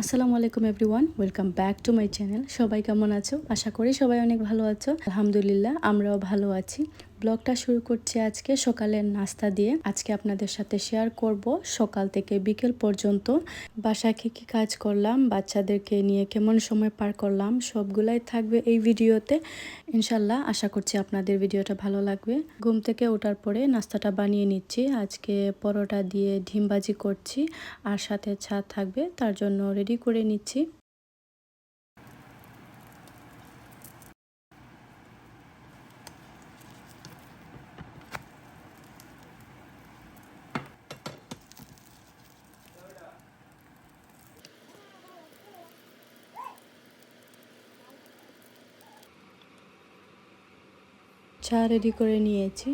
আসসালামু আলাইকুম everyone, welcome back to my channel. সবাই কেমন আছো? আশা করি সবাই অনেক ভালো আছো। আলহামদুলিল্লাহ, আমরাও ভালো আছি। ব্লগটা শুরু করছি আজকে সকালের নাস্তা দিয়ে। আজকে আপনাদের সাথে শেয়ার করব সকাল থেকে বিকেল পর্যন্ত। বাসায় কী কী কাজ করলাম, বাচ্চাদেরকে নিয়ে কেমন সময় পার করলাম, সবগুলাই থাকবে এই ভিডিওতে। ইনশাল্লাহ আশা করছি আপনাদের ভিডিওটা ভালো লাগবে। ঘুম থেকে ওঠার পরে নাস্তাটা বানিয়ে নিচ্ছি। আজকে পরোটা দিয়ে ডিমবাজি করছি, আর সাথে ছাদ থাকবে, তার জন্য রেডি করে নিচ্ছি। চা রেডি করে নিয়েছি।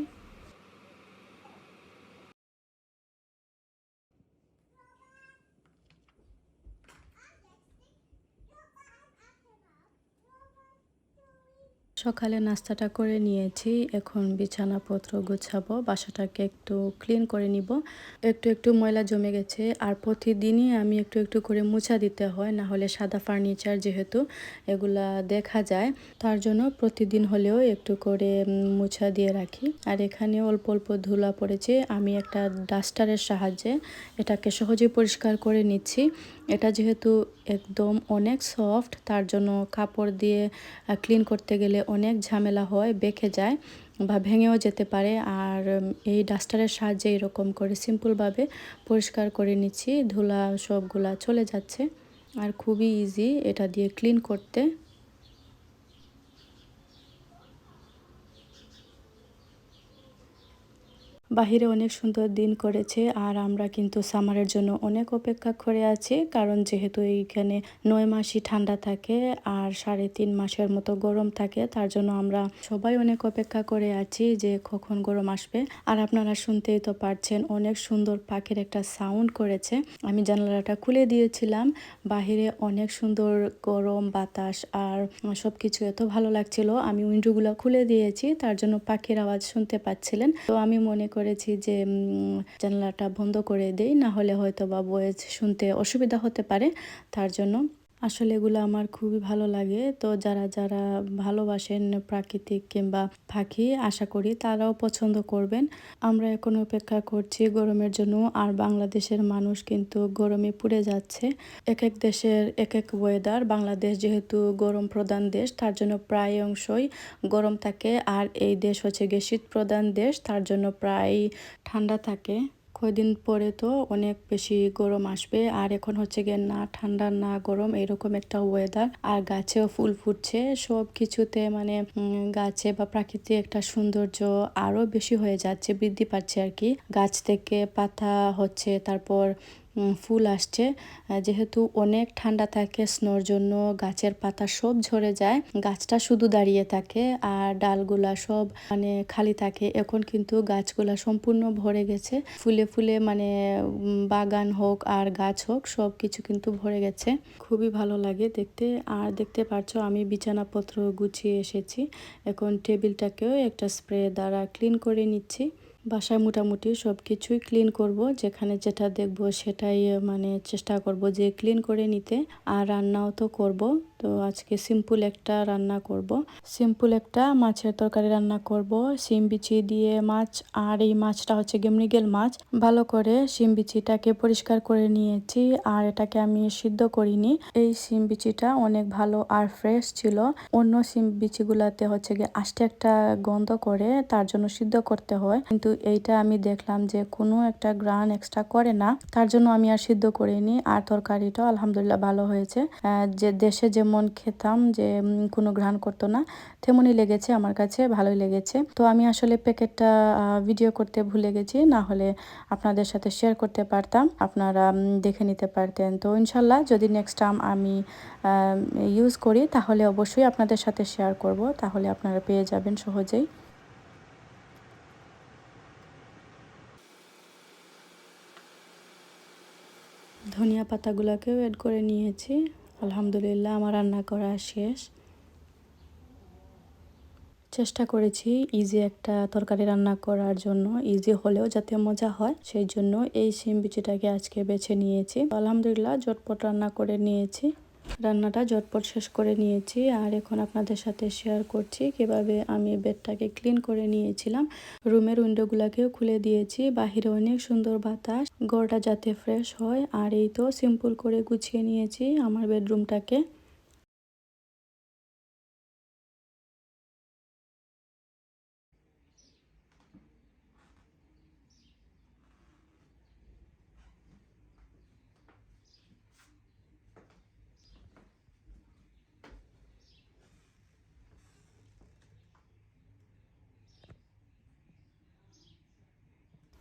সকালে নাস্তাটা করে নিয়েছি। এখন বিছানাপত্র গোছাবো, বাসাটাকে একটু ক্লিন করে নিব। একটু একটু ময়লা জমে গেছে, আর প্রতিদিনই আমি একটু একটু করে মুছা দিতে হয়, না হলে সাদা ফার্নিচার যেহেতু এগুলা দেখা যায়। তার জন্য প্রতিদিন হলেও একটু করে মুছা দিয়ে রাখি। আর এখানে অল্প অল্প ধুলা পড়েছে, আমি একটা ডাস্টারের সাহায্যে এটাকে সহজে পরিষ্কার করে নিচ্ছি। এটা যেহেতু একদম অনেক সফট, তার জন্য কাপড় দিয়ে ক্লিন করতে গেলে অনেক ঝামেলা হয়, বেঁকে যায় বা ভেঙেও যেতে পারে। আর এই ডাস্টারের সাহায্যে এরকম করে সিম্পলভাবে পরিষ্কার করে নিচ্ছি। ধুলা সবগুলা চলে যাচ্ছে। আর খুবই ইজি এটা দিয়ে ক্লিন করতে। বাহিরে অনেক সুন্দর দিন করেছে আর আমরা কিন্তু সামারের জন্য অনেক অপেক্ষা করে আছি, কারণ যেহেতু এইখানে নয় মাসই ঠান্ডা থাকে আর সাড়ে তিন মাসের মতো গরম থাকে, তার জন্য আমরা সবাই অনেক অপেক্ষা করে আছি যে কখন গরম আসবে। আর আপনারা শুনতেই তো পারছেন অনেক সুন্দর পাখির একটা সাউন্ড করেছে। আমি জানালাটা খুলে দিয়েছিলাম, বাহিরে অনেক সুন্দর গরম বাতাস আর সব কিছু এত ভালো লাগছিল। আমি উইন্ডোগুলো খুলে দিয়েছি, তার জন্য পাখির আওয়াজ শুনতে পাচ্ছিলেন। তো আমি মনে করেছি যে জানলাটা বন্ধ করে দেই না হলে হয়তো বা বয়েজ শুনতে অসুবিধা হতে পারে। তার জন্য আসলে এগুলো আমার খুবই ভালো লাগে। তো যারা যারা ভালোবাসেন প্রাকৃতিক কিংবা পাখি, আশা করি তারাও পছন্দ করবেন। আমরা এখন অপেক্ষা করছি গরমের জন্য, আর বাংলাদেশের মানুষ কিন্তু গরমে পুড়ে যাচ্ছে। এক এক দেশের এক এক ওয়েদার বাংলাদেশ যেহেতু গরম প্রধান দেশ, তার জন্য প্রায় অংশই গরম থাকে। আর এই দেশ হচ্ছে গিয়ে শীত প্রধান দেশ, তার জন্য প্রায় ঠান্ডা থাকে। কয়দিন পরে তো অনেক বেশি গরম আসবে। আর এখন হচ্ছে গিয়ে না, ঠান্ডা, না গরম, এরকম একটা ওয়েদার আর গাছেও ফুল ফুটছে। সব কিছুতে মানে গাছে বা প্রাকৃতিক একটা সৌন্দর্য আরও বেশি হয়ে যাচ্ছে, বৃদ্ধি পাচ্ছে আর কি। গাছ থেকে পাতা হচ্ছে, তারপর ফুল আসছে। যেহেতু অনেক ঠান্ডা থাকে, স্নোর জন্য গাছের পাতা সব ঝরে যায়। গাছটা শুধু দাঁড়িয়ে থাকে আর ডালগুলা সব মানে খালি থাকে। এখন কিন্তু গাছগুলা সম্পূর্ণ ভরে গেছে। ফুলে ফুলে মানে বাগান হোক আর গাছ হোক, সব কিছু কিন্তু ভরে গেছে। খুবই ভালো লাগে দেখতে। আর দেখতে পারছ, আমি বিছানাপত্র গুছিয়ে এসেছি। এখন টেবিলটাকেও একটা স্প্রে দ্বারা ক্লিন করে নিচ্ছি। বাসায় মোটামুটি সব কিছুই ক্লিন করব। যেখানে যেটা দেখব সেটাই মানে চেষ্টা করব যে ক্লিন করে নিতে। আর রান্নাও তো করব। তো আজকে সিম্পল একটা রান্না করব। সিম্পল একটা মাছের তরকারি রান্না করব। শিম বিচি দিয়ে মাছ, আর এই মাছটা হচ্ছে গেমনিগেল মাছ। ভালো করে শিম বিচিটাকে পরিষ্কার করে নিয়েছি, আর এটাকে আমি সিদ্ধ করিনি। এই শিম বিচিটা অনেক ভালো আর ফ্রেশ ছিল। অন্য শিম বিচিগুলাতে হচ্ছে গিয়ে আস্তে একটা গন্ধ করে, তার জন্য সিদ্ধ করতে হয়। কিন্তু এইটা আমি দেখলাম যে কোনো একটা গ্রান এক্সট্রা করে না। তার জন্য আমি আর সিদ্ধ করিনি, আর তরকারিটাও আলহামদুলিল্লাহ ভালো হয়েছে। যে দেশে যেমন খেতাম যে কোনো ঘ্রাণ করতো না, তেমনই লেগেছে আমার কাছে, ভালোই লেগেছে। তো আমি আসলে প্যাকেটটা ভিডিও করতে ভুলে গেছি, না হলে আপনাদের সাথে শেয়ার করতে পারতাম, আপনারা দেখে নিতে পারতেন। তো ইনশাল্লাহ যদি নেক্সট টাইম আমি ইউজ করি, তাহলে অবশ্যই আপনাদের সাথে শেয়ার করব, তাহলে আপনারা পেয়ে যাবেন সহজেই। ধনিয়া পাতাগুলোকেও অ্যাড করে নিয়েছি। আলহামদুলিল্লাহ আমার রান্না করা শেষ। চেষ্টা করেছি ইজি একটা তরকারি রান্না করার জন্য ইজি হলেও যাতে মজা হয়, সেই জন্য এই সিম বিচিটাকে আজকে বেছে নিয়েছি। আলহামদুলিল্লাহ জটপট রান্না করে নিয়েছি। রান্নাটা জটপট শেষ করে নিয়েছি। আর এখন আপনাদের সাথে শেয়ার করছি কীভাবে আমি বেডটাকে ক্লিন করে নিয়েছিলাম। রুমের উইন্ডোগুলোকেও খুলে দিয়েছি। বাহিরে অনেক সুন্দর বাতাস। গড়টা যাতে ফ্রেশ হয়। আর এই তো সিম্পল করে গুছিয়ে নিয়েছি আমার বেডরুমটাকে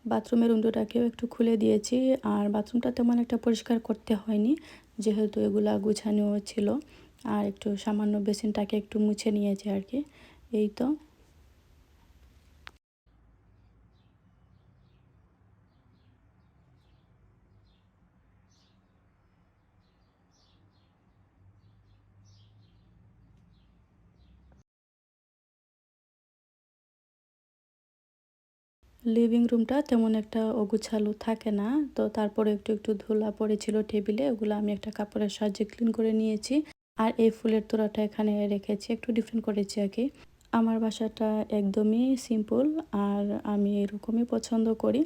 বাথরুমের উন্ডোটাকেও একটু খুলে দিয়েছি আর বাথরুমটা তেমন একটা পরিষ্কার করতে হয়নি, যেহেতু এগুলো গুছানো ছিল। আর একটু সামান্য বেসিনটাকে একটু মুছে নিয়েছি আর কি। এই তো। লিভিং রুমটা তেমন একটা অগুছালো থাকে না। তো তারপরে একটু একটু ধুলা পড়েছিল টেবিলে, ওগুলো আমি একটা কাপড়ের সাহায্যে ক্লিন করে নিয়েছি। আর এই ফুলের তোড়াটা এখানে রেখেছি, একটু ডিফারেন্ট করেছি আর কি। আমার বাসাটা একদমই সিম্পল আর আমি এরকমই পছন্দ করি।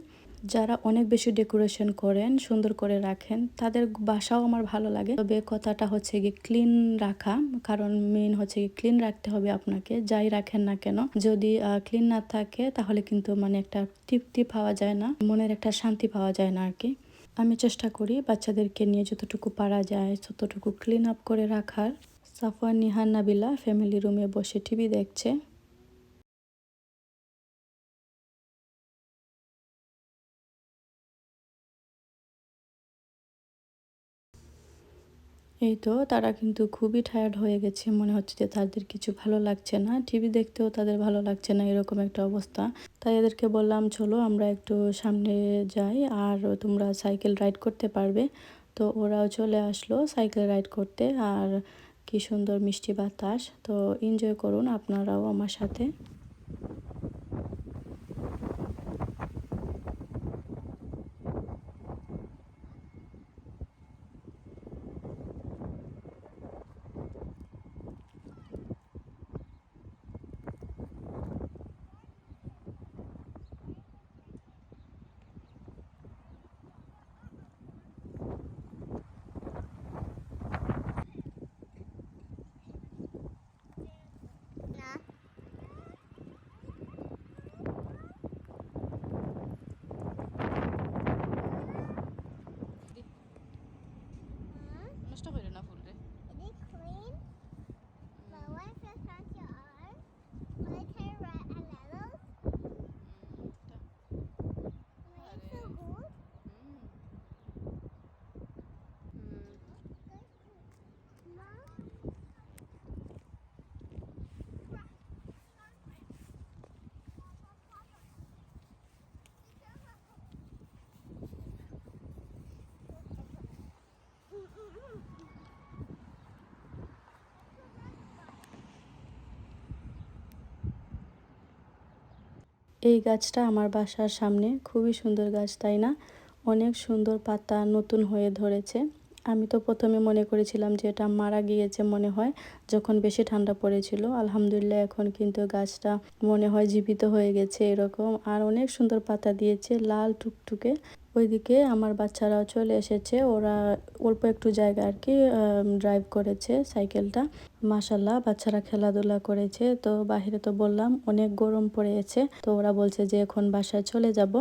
যারা অনেক বেশি ডেকোরেশন করেন, সুন্দর করে রাখেন, তাদের বাসাও আমার ভালো লাগে। তবে কথাটা হচ্ছে কি ক্লিন রাখা, কারণ মেন হচ্ছে কি ক্লিন রাখতে হবে আপনাকে, যাই রাখেন না কেন। যদি ক্লিন না থাকে, তাহলে কিন্তু মানে একটা তৃপ্তি পাওয়া যায় না, মনের একটা শান্তি পাওয়া যায় না আর কি আমি চেষ্টা করি বাচ্চাদেরকে নিয়ে যতটুকু পারা যায়, ততটুকু ক্লিন আপ করে রাখার। সাফওয়ান নিহান নাবিলা ফ্যামিলি রুমে বসে টিভি দেখছে। এই তো তারা কিন্তু খুবই টায়ার্ড হয়ে গেছে। মনে হচ্ছে যে তাদের কিছু ভালো লাগছে না। টিভি দেখতেও তাদের ভালো লাগছে না, এরকম একটা অবস্থা। তাই এদেরকে বললাম, চলো আমরা একটু সামনে যাই, আর তোমরা সাইকেল রাইড করতে পারবে। তো ওরাও চলে আসলো সাইকেল রাইড করতে, আর কি সুন্দর মিষ্টি বাতাস। তো এনজয় করুন আপনারাও আমার সাথে। এই গাছটা আমার বাসার সামনে, খুবই সুন্দর গাছ, তাই না? অনেক সুন্দর পাতা নতুন হয়ে ধরেছে। আমি তো প্রথমে মনে করেছিলাম যে এটা মারা গিয়েছে মনে হয়, যখন বেশি ঠান্ডা পড়েছিল। আলহামদুলিল্লাহ এখন কিন্তু গাছটা মনে হয় জীবিত হয়ে গেছে এরকম। আর অনেক সুন্দর পাতা দিয়েছে লাল টুকটুকে। ওইদিকে আমার বাচ্চারাও চলে এসেছে। ওরা অল্প একটু জায়গা আর কি ড্রাইভ করেছে সাইকেলটা। মাসাল্লাহ বাচ্চারা খেলাধুলা করেছে। তো বাহিরে তো বললাম, অনেক গরম পড়েছে। তো ওরা বলছে যে এখন বাসায় চলে যাব।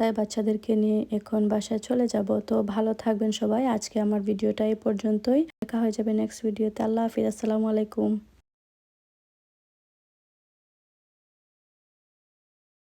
তাই বাচ্চাদেরকে নিয়ে এখন বাসায় চলে যাব। তো ভালো থাকবেন সবাই। আজকে আমার ভিডিওটা এই পর্যন্তই। দেখা হয়ে যাবে নেক্সট ভিডিওতে আল্লাহ হাফিজ। আসসালামু আলাইকুম।